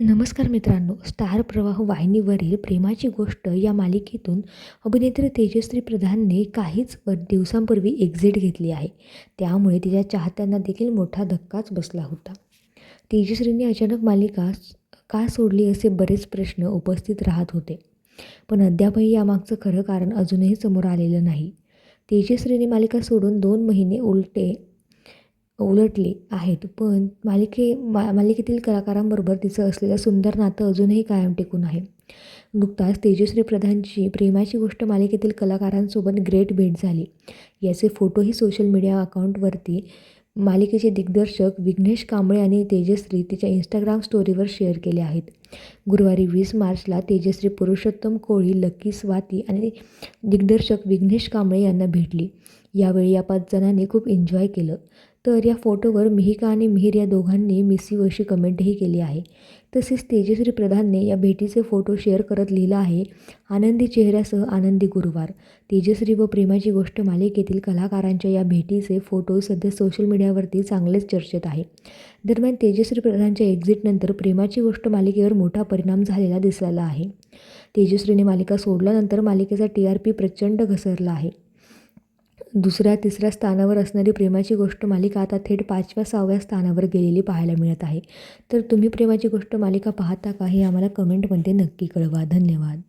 नमस्कार मित्रांनो स्टार प्रवाह वाहिनीवरील प्रेमाची गोष्ट या मालिकेतून अभिनेत्री तेजश्री प्रधानने काहीच दिवसांपूर्वी एक्झिट घेतली आहे. त्यामुळे तिच्या चाहत्यांना देखील मोठा धक्काच बसला होता. तेजश्रीने अचानक मालिका का सोडली असे बरेच प्रश्न उपस्थित राहत होते. पण अद्यापही यामागचं खरं कारण अजूनही समोर आलेलं नाही. तेजश्रीने मालिका सोडून दोन महिने उलटे उलटले आहेत. पण मालिके मा मालिकेतील कलाकारांबरोबर तिचं असलेलं सुंदर नातं अजूनही कायम टिकून आहे. नुकताच तेजश्री प्रधानची प्रेमाची गोष्ट मालिकेतील कलाकारांसोबत ग्रेट भेट झाली. याचे फोटोही सोशल मीडिया अकाउंटवरती. मालिकेचे दिग्दर्शक विघ्नेश कांबळे आणि तेजश्री तिच्या इंस्टाग्राम स्टोरीवर शेअर केले आहेत. गुरुवारी वीस मार्चला तेजश्री पुरुषोत्तम कोळी लक्की स्वाती आणि दिग्दर्शक विघ्नेश कांबळे यांना भेटली. यावेळी या पाच जणांनी खूप एन्जॉय केलं. तर या फोटोवर मिहिका आणि मिहीर या दोघांनी मिस यू अशी कमेंटही केली आहे. तसेच तेजश्री प्रधानने या भेटीचे फोटो शेअर करत लिहिलं आहे आनंदी चेहऱ्यासह आनंदी गुरुवार. तेजश्री व प्रेमाची गोष्ट मालिकेतील कलाकारांच्या या भेटीचे फोटो सध्या सोशल मीडियावरती चांगलेच चर्चेत आहे. दरम्यान तेजश्री प्रधानच्या एक्झिटनंतर प्रेमाची गोष्ट मालिकेवर मोठा परिणाम झालेला दिसलेला आहे. तेजश्रीने मालिका सोडल्यानंतर मालिकेचा टी आर पी प्रचंड घसरला आहे. दुसऱ्या तिसऱ्या स्थानावर असणारी प्रेमाची गोष्ट मालिका आता थेट पाचव्या सहाव्या स्थानावर गेलेली पाहायला मिळत आहे. तर तुम्ही प्रेमाची गोष्ट मालिका पाहता का हे आम्हाला कमेंटमध्ये नक्की कळवा. धन्यवाद.